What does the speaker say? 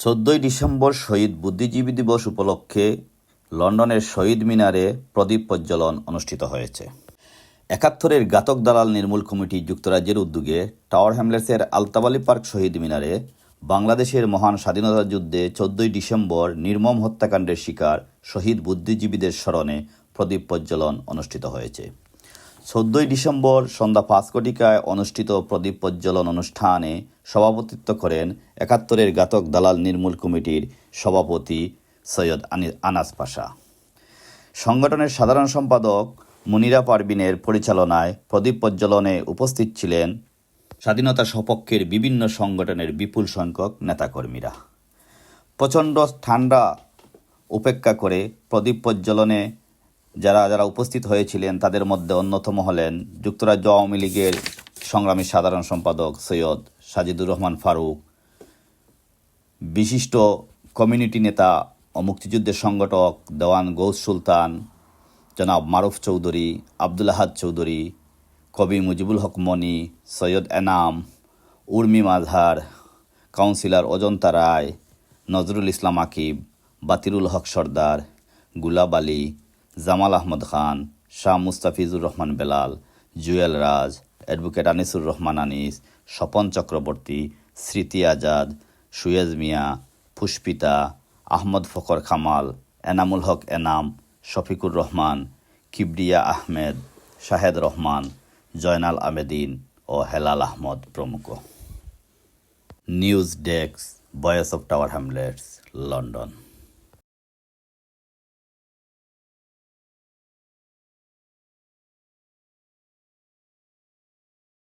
চোদ্দই ডিসেম্বর শহীদ বুদ্ধিজীবী দিবস উপলক্ষে লন্ডনের শহীদ মিনারে প্রদীপ প্রজ্বলন অনুষ্ঠিত হয়েছে। একাত্তরের ঘাতক দালাল নির্মূল কমিটি যুক্তরাজ্যের উদ্যোগে টাওয়ার হ্যামলেসের আলতাবালি পার্ক শহীদ মিনারে বাংলাদেশের মহান স্বাধীনতা যুদ্ধে চোদ্দই ডিসেম্বর নির্মম হত্যাকাণ্ডের শিকার শহীদ বুদ্ধিজীবীদের স্মরণে প্রদীপ প্রজ্বলন অনুষ্ঠিত হয়েছে। চোদ্দই ডিসেম্বর সন্ধ্যা পাঁচ কোটিকায় অনুষ্ঠিত প্রদীপ প্রজ্বলন অনুষ্ঠানে সভাপতিত্ব করেন একাত্তরের ঘাতক দালাল নির্মূল কমিটির সভাপতি সৈয়দ আনি- আনাস পাশা। সংগঠনের সাধারণ সম্পাদক মুনিরা পারবিনের পরিচালনায় প্রদীপ প্রজ্বলনে উপস্থিত ছিলেন স্বাধীনতা সপক্ষের বিভিন্ন সংগঠনের বিপুল সংখ্যক নেতাকর্মীরা। প্রচণ্ড ঠান্ডা উপেক্ষা করে প্রদীপ প্রজ্বলনে যারা যারা উপস্থিত হয়েছিলেন, তাদের মধ্যে অন্যতম হলেন যুক্তরাজ্য আওয়ামী লীগের সংগ্রামী সাধারণ সম্পাদক সৈয়দ সাজিদুর রহমান ফারুক, বিশিষ্ট কমিউনিটি নেতা ও মুক্তিযুদ্ধের সংগঠক দেওয়ান গৌস সুলতান, জনাব মারুফ চৌধুরী, আব্দুল আহাদ চৌধুরী, কবি মুজিবুল হক মনি, সৈয়দ এনাম, উর্মি মাঝহার, কাউন্সিলর অজন্তা রায়, নজরুল ইসলাম আকিব, বাতিরুল হক সর্দার, গুলাব আলী জামাল আহমদ খান, শাহ মুস্তাফিজুর রহমান বেলাল, জুয়েল রাজ, অ্যাডভোকেট আনিসুর রহমান আনিস, স্বপন চক্রবর্তী, স্মৃতি আজাদ, সুয়েজ মিয়া, পুষ্পিতা, আহমদ ফকর খামাল, এনামুল হক এনাম, শফিকুর রহমান, কিবরিয়া আহমেদ, শাহেদ রহমান, জয়নাল আবেদিন ও হেলাল আহমদ প্রমুখ। News desk voice of Tower Hamlets, London.